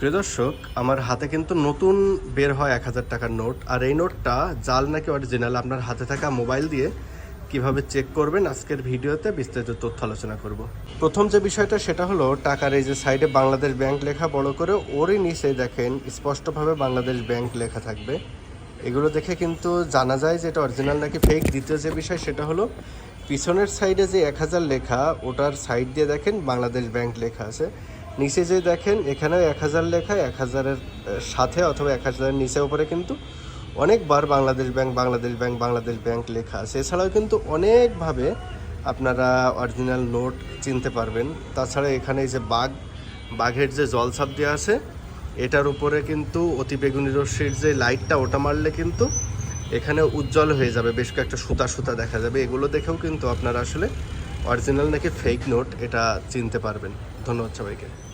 প্রিয় দর্শক, আমার হাতে কিন্তু নতুন বের হয় এক হাজার টাকার নোট, আর এই নোটটা জাল নাকি অরিজিনাল আপনার হাতে থাকা মোবাইল দিয়ে কীভাবে চেক করবেন আজকের ভিডিওতে বিস্তারিত তথ্য আলোচনা করব। প্রথম যে বিষয়টা, সেটা হলো টাকার এই যে সাইডে বাংলাদেশ ব্যাংক লেখা, বড় করে ওরই নিচে দেখেন, স্পষ্টভাবে বাংলাদেশ ব্যাংক লেখা থাকবে। এগুলো দেখে কিন্তু জানা যায় যে এটা অরিজিনাল নাকি ফেক দ্বিতীয় যে বিষয়, সেটা হলো পিছনের সাইডে যে এক হাজার লেখা, ওটার সাইড দিয়ে দেখেন বাংলাদেশ ব্যাংক লেখা আছে। নিচে যে দেখেন, এখানেও এক হাজার লেখা, এক হাজারের সাথে অথবা এক হাজারের নিচে উপরে কিন্তু অনেকবার Bangladesh bank Bangladesh bank Bangladesh bank লেখা আছে। এছাড়াও কিন্তু অনেকভাবে আপনারা অরিজিনাল নোট চিনতে পারবেন। তাছাড়া এখানে যে বাঘ, বাঘের যে জলছাপ দেওয়া আছে, এটার উপরে কিন্তু অতি বেগুনি রশ্মির যে লাইটটা, ওটা মারলে কিন্তু এখানে উজ্জ্বল হয়ে যাবে, বেশ কয়েকটা সুতা সুতা দেখা যাবে। এগুলো দেখেও কিন্তু আপনারা আসলে অরিজিনাল নাকি ফেক নোট এটা চিনতে পারবেন। ধন্যবাদ সবাইকে।